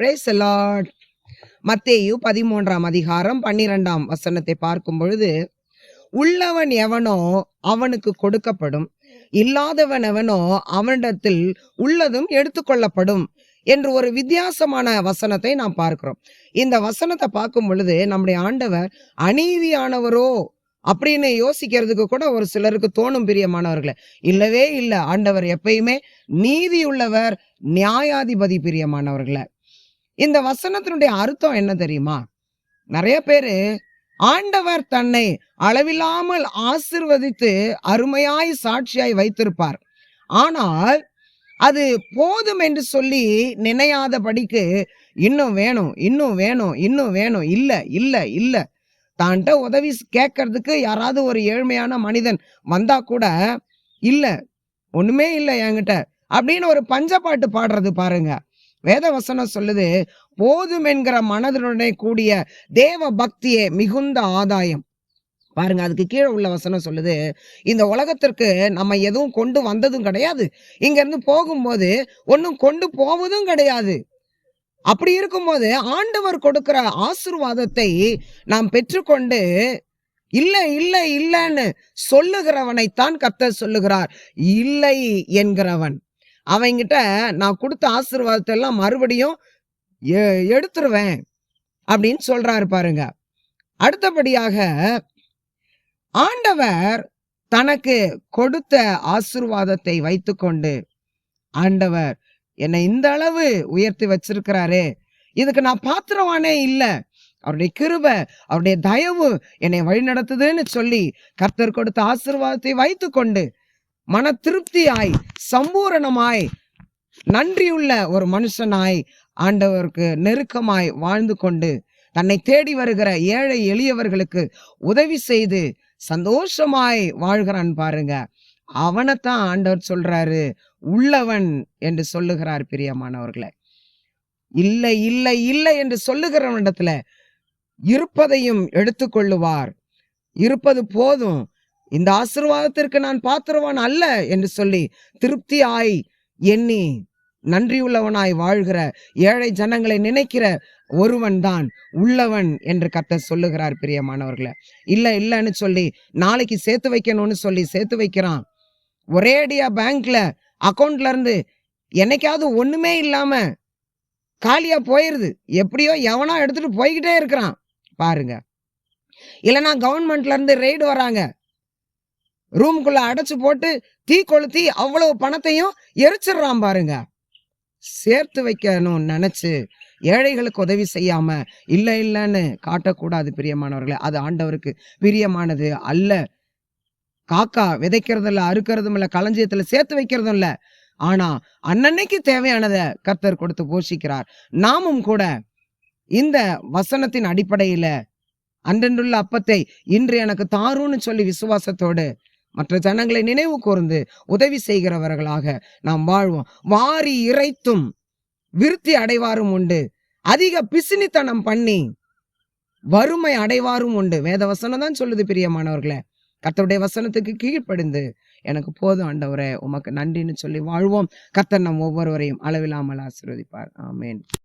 Brace Lord மத்தேயு பதிமூன்றாம் அதிகாரம் பன்னிரெண்டாம் வசனத்தை பார்க்கும் பொழுது உள்ளவன் எவனோ அவனுக்கு கொடுக்கப்படும் இல்லாதவன் எவனோ அவனிடத்தில் உள்ளதும் எடுத்துக்கொள்ளப்படும் என்று ஒரு வித்தியாசமான வசனத்தை நாம் பார்க்கிறோம். இந்த வசனத்தை பார்க்கும் பொழுது நம்முடைய ஆண்டவர் அநீதியானவரோ அப்படின்னு யோசிக்கிறதுக்கு கூட ஒரு சிலருக்கு தோணும் பிரியமானவர்களை. இல்லவே இல்லை. ஆண்டவர் எப்பயுமே நீதியுள்ளவர் நியாயாதிபதி பிரியமானவர்களை. இந்த வசனத்தினுடைய அர்த்தம் என்ன தெரியுமா? நிறைய பேரு ஆண்டவர் தன்னை அளவில்லாமல் ஆசிர்வதித்து அருமையாய் சாட்சியாய் வைத்திருப்பார். ஆனால் அது போதும் என்று சொல்லி நினையாதபடிக்கு இன்னும் வேணும் இன்னும் வேணும் இன்னும் வேணும். இல்லை இல்லை இல்லை. தான்கிட்ட உதவி கேட்கறதுக்கு யாராவது ஒரு ஏழ்மையான மனிதன் வந்தா கூட இல்லை ஒண்ணுமே இல்லை என்கிட்ட. அப்படின்னு ஒரு பஞ்சப்பாட்டு பாடுறது பாருங்க. வேத வசனம் சொல்லுது போதும் என்கிற மனதனுடனே கூடிய தேவ பக்தியே மிகுந்த ஆதாயம். பாருங்க அதுக்கு கீழே உள்ள வசனம் சொல்லுது இந்த உலகத்திற்கு நம்ம எதுவும் கொண்டு வந்ததும் கிடையாது. இங்கேருந்து போகும்போது ஒன்றும் கொண்டு போவதும் கிடையாது. அப்படி இருக்கும்போது ஆண்டவர் கொடுக்கிற ஆசிர்வாதத்தை நாம் பெற்றுக்கொண்டு இல்லை இல்லை இல்லைன்னு சொல்லுகிறவனைத்தான் கத்த சொல்லுகிறார். இல்லை என்கிறவன். அவங்கிட்ட நான் கொடுத்த ஆசீர்வாதத்தை எல்லாம் மறுபடியும் எ- எடுத்துருவேன் அப்படின்னு சொல்றாரு பாருங்க. அடுத்தபடியாக ஆண்டவர் தனக்கு கொடுத்த ஆசீர்வாதத்தை வைத்துக்கொண்டு ஆண்டவர் என்னை இந்த அளவு உயர்த்தி வச்சிருக்கிறாரே. இதுக்கு நான் பாத்திரவானே இல்லை. அவருடைய கிருப அவருடைய தயவு என்னை வழிநடத்துதுன்னு சொல்லி கர்த்தர் கொடுத்த ஆசிர்வாதத்தை வைத்துக்கொண்டு மன திருப்தியாய் சம்பூரணமாய் நன்றியுள்ள ஒரு மனுஷனாய் ஆண்டவருக்கு நெருக்கமாய் வாழ்ந்து கொண்டு தன்னை தேடி வருகிற ஏழை எளியவர்களுக்கு உதவி செய்து சந்தோஷமாய் வாழ்கிறான் பாருங்க. அவனைத்தான் ஆண்டவர் சொல்றாரு உள்ளவன் என்று சொல்லுகிறார் பிரியமானவர்களை. இல்லை இல்லை இல்லை என்று சொல்லுகிறவனிடத்துல இருப்பதையும் எடுத்துக்கொள்ளுவார். இருப்பது போதும். இந்த ஆசீர்வாதத்திற்கு நான் பாத்திரவான் அல்ல என்று சொல்லி திருப்தியாய் எண்ணி நன்றியுள்ளவனாய் வாழ்கிற ஏழை ஜனங்களை நினைக்கிற ஒருவன் தான் உள்ளவன் என்று கத்த சொல்லுகிறார் பிரியமானவர்களை. இல்லை இல்லைன்னு சொல்லி நாளைக்கு சேர்த்து வைக்கணும்னு சொல்லி சேர்த்து வைக்கிறான். ஒரேடியா பேங்க்ல அக்கௌண்ட்ல இருந்து என்னைக்காவது ஒண்ணுமே இல்லாம காலியா போயிருது. எப்படியோ எவனோ எடுத்துட்டு போய்கிட்டே இருக்கிறான். பாருங்க. இல்லைன்னா கவர்மெண்ட்ல இருந்து ரெய்டு வராங்க. ரூமுக்குள்ள அடைச்சு போட்டு தீ கொளுத்தி அவ்வளவு பணத்தையும் எரிச்சிடுறான் பாருங்க. சேர்த்து வைக்கணும்னு நினச்சி ஏழைகளுக்கு உதவி செய்யாம இல்லை இல்லைன்னு காட்டக்கூடாது பிரியமானவர்களே. அது ஆண்டவருக்கு பிரியமானது அல்ல. காக்கா விதைக்கிறதும் இல்லை அறுக்கிறதும் இல்லை களஞ்சியத்தில் சேர்த்து வைக்கிறதும் இல்லை. ஆனா அன்னன்னைக்கு தேவையானதை கர்த்தர் கொடுத்து போஷிக்கிறார். நாமும் கூட இந்த வசனத்தின் அடிப்படையில அன்றென்றுள்ள அப்பத்தை இன்று எனக்கு தாருன்னு சொல்லி விசுவாசத்தோடு மற்ற ஜனங்களை நினைவு கூர்ந்து உதவி செய்கிறவர்களாக நாம் வாழ்வோம். வாரி இறைத்தும் விருத்தி அடைவாரும் உண்டு. அதிக பிசினித்தனம் பண்ணி வறுமை அடைவாரும் உண்டு. வேத வசனம் தான் சொல்லுது பிரியமானவர்களே. கத்தருடைய வசனத்துக்கு கீழ்ப்படிந்து எனக்கு போதும் ஆண்டவரே உமக்கு நன்றின்னு சொல்லி வாழ்வோம். கத்தர் நம் ஒவ்வொருவரையும் அளவில்லாமல் ஆசீர்வதிப்பார். ஆமேன்.